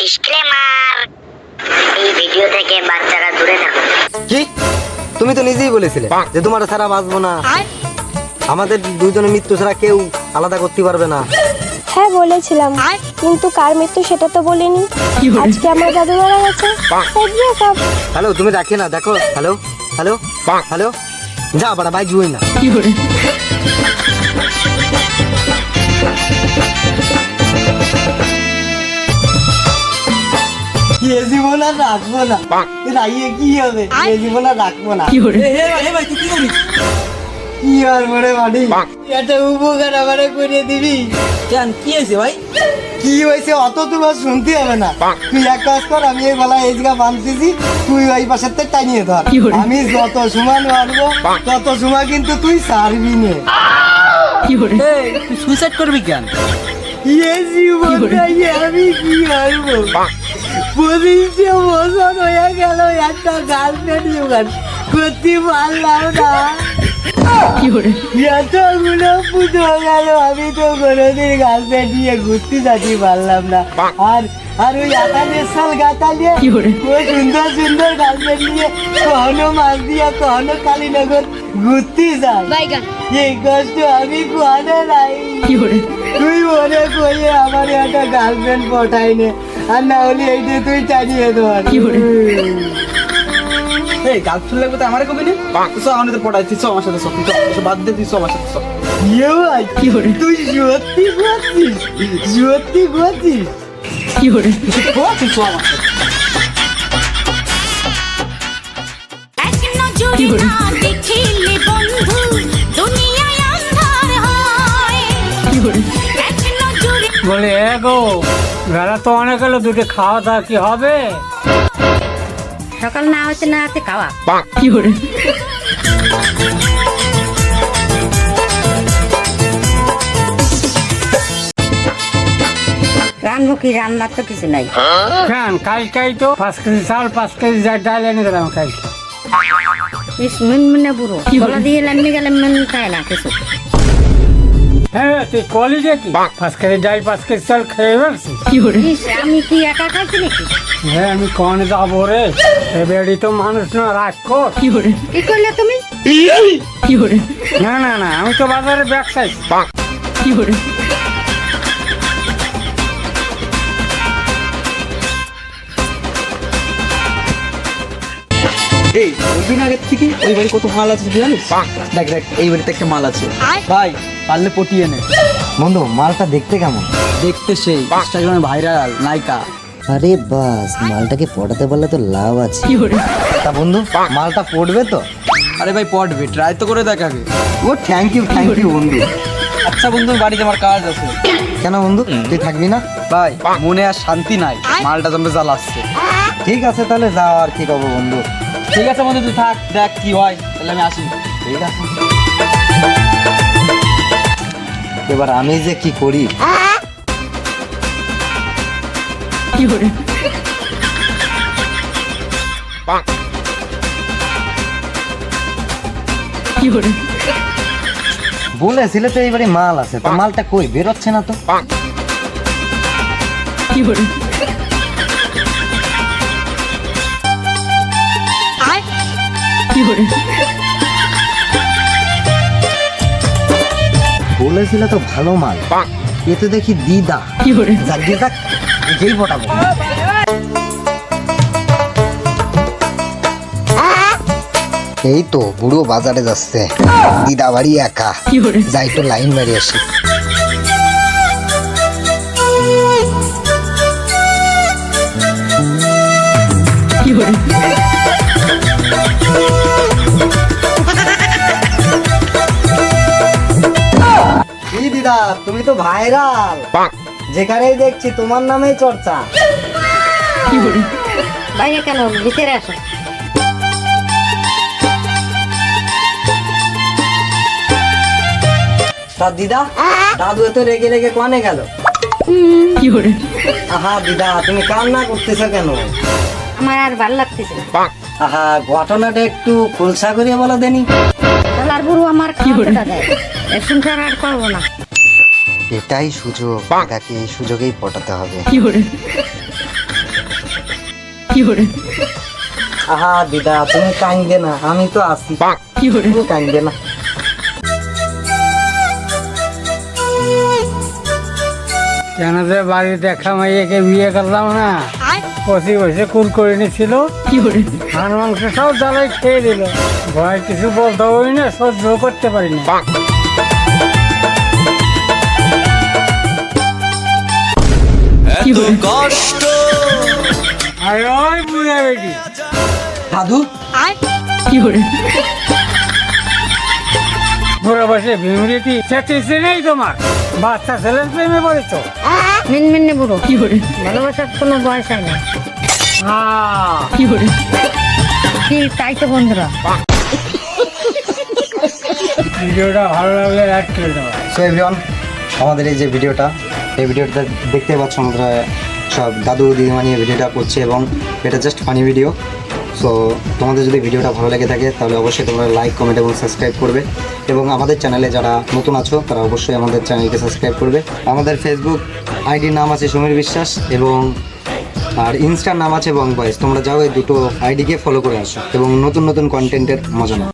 Disclaimer এই video থেকে বাচ্চারা দূরে থাকুন কি? তুমি তো নিজেই বলেছিলে যে তোমার ছাড়া বাঁচবো না। আমাদের দুজনের মৃত্যু ছাড়া কেউ আলাদা করতে পারবে না। হ্যাঁ বলেছিলাম। কিন্তু কার মৃত্যু সেটা তো বলিনি। আজকে আমার দাদু মারা গেছে। হ্যালো তুমি রাখি না দেখো। Hello hello hello. যা বাড়া ভাই জুই না এ জীবন আর রাখব না রাইয়ে কি হবে এ জীবন আর রাখব না কি আর মনে মানি একটা উপকার আমারে করে দিবি। কেন কি হয়েছে ভাই? কি হয়েছে অত তোমার শুনতে হবে না। তুই এক কাজ কর আমি এই বেলা এই জায়গা বাঁধতেছি তুই ওই পাশের থেকে টানিয়ে ধর। আমি যত সময় মারবো তত সময় কিন্তু তুই সারবি নে। তুই সুইসাইড করবি কেন? এ জীবনটাই আমি কি করব পঁচিশে বছর হয়ে গেল একটা গার্লফ্রেন্ড জোগাড় করতে পারলাম না এতগুলো পুজো গেল আমি তো কোনোদিন গার্লফ্রেন্ড নিয়ে ঘুরতে যেতে পারলাম না আর আর ওই আকাশের সাল গাতা নিয়ে ওই সুন্দর সুন্দর গার্লফ্রেন্ড নিয়ে কখনো মাছ দিয়ে কখনো কালীনগর ঘুরতে যায় এই কষ্ট আমি কোয়ানে নাই তুই মনে করে আমার একটা গার্লফ্রেন্ড পটাই নে আর না হলে এইটা তুই টানিয়ে ধর এই গার্লফ্রেন্ড লাগবে তো আমারে কবি নে? তো আমাদের পড়াই তুই চ আমার সাথে সব বাদ দে তুই আমার সাথে চ ইয়ে ভাই তুই সত্যি করছিস সত্যি করছিস চ, তুই চ আমার সাথে। এক নজরে দেখিলে বন্ধু দুনিয়ায় আন্ধার হয়। এক নজরে বলে এ গো বেলা তো অনেক হলো দুটো খাওয়া দাওয়া কি হবে? সকাল না হচ্ছে না হচ্ছে খাওয়া। রান্নবো কি রান্নার তো কিছু নাই। কেন কালকেই তো পাঁচ কেজি চাল পাঁচ কেজি যা ডাল এনে দিলাম কালকে ইস মিনমিনে বুড়ো। গলা দিয়ে লাম্বি গেলে মিন খায় না কিছু। হ্যাঁ তুই কলি দেখি পাঁচ কেজি ডাল পাঁচ কেজি চাল খেয়ে পারছিস আমি কি একা খাইছি নাকি? হ্যাঁ আমি কখন যাব রে? তো মানুষ না কি করলে তুমি? না না না আমি তো বাজারে ব্যবসায়ী। এই দুদিন আগে থেকে ওই বাড়ি কত মাল আছে জানিস? দেখ দেখ এই বাড়িতে একটা মাল আছে। ভাই পারলে পটিয়ে নে। বন্ধু মালটা দেখতে কেমন? দেখতে সেই ইনস্টাগ্রামে ভাইরাল নায়িকা। আরে বাস মালটাকে পটাতে পারলে তো লাভ আছে। তা বন্ধু মালটা পড়বে তো? আরে ভাই পটবে ট্রাই তো করে দেখাবে ও থ্যাংক ইউ থ্যাংক ইউ বন্ধু। আচ্ছা বন্ধু বাড়িতে আমার কাজ আছে। কেন বন্ধু তুই থাকবি না? ভাই মনে আর শান্তি নাই। মালটা তোমরা জ্বালাচ্ছে ঠিক আছে তাহলে যাও আর কি করব বন্ধু। ঠিক আছে বন্ধু তুই থাক দেখ কি হয় তাহলে আমি আসি। ঠিক আছে। এবার আমি যে কি করি? বলেছিলে তো এইবারে মাল আছে, তো মালটা কই? বেরোচ্ছে না তো। বলেছিলে তো ভালো মাল। এ তো দেখি দিদা। যেই পটাবো। এই তো বুড়ো বাজারে যাচ্ছে। দিদা বাড়ি একা। যাই তো লাইন মেরে আসি। কি তুমি তো ভাইরাল যেখানেই দেখছি তোমার নামেই চর্চা। বাইরে কেন? ভিতরে আসো। তা দিদা দাদু এত রেগে রেগে কনে গেল। আহা দিদা তুমি কান্না করতেছো কেন? আমার আর ভালো লাগতেছে না। আহা ঘটনাটা একটু খুলসা করিয়ে বলো দেনি। তাহলে আর বুড়ো আমার এর সংসার আর করব না। এটাই সুযোগ। তাকে এই সুযোগেই পটাতে হবে। আহা দিদা তুমি কান্দে না। আমি তো আছি। তুমি কান্দে না। কেন যে বাড়ি দেখা মাইয়াকে বিয়ে করলাম না? পঁচিশ বসে কুল করে নিছিল। ধান মাংস সব জ্বালাই খেয়ে দিল। ভয় কিছু বলতে হই না সহ্য করতে পারি না বুড়া বেটি। দাদু বুড়া বসে ভিমরিটি চেতেছে নেই তোমার। বাচ্চা ছেলের প্রেমে পড়েছো। মিনমিনে বুড়ো ভালোবাসার কোনো বয়স হয় না। আহ, কি তাই তো বন্ধুরা। ভিডিওটা ভালো লাগলে লাইক করে দেওয়া সো এভরিওয়ান আমাদের এই যে ভিডিওটা এই ভিডিওটা দেখতে পাচ্ছ আমরা সব দাদু, দিদিমা নিয়ে ভিডিওটা করছি এবং এটা জাস্ট ফানি ভিডিও সো তোমাদের যদি ভিডিওটা ভালো লেগে থাকে, তাহলে অবশ্যই তোমরা লাইক কমেন্ট এবং সাবস্ক্রাইব করবে। এবং আমাদের চ্যানেলে যারা নতুন আছো, তারা অবশ্যই আমাদের চ্যানেলকে সাবস্ক্রাইব করবে। আমাদের ফেসবুক আইডির নাম আছে সমীর বিশ্বাস এবং আর ইনস্টার নাম আছে বং বয়েস তোমরা যাও এই দুটো আইডিকে ফলো করে আসো এবং নতুন নতুন কন্টেন্টের মজা নাও।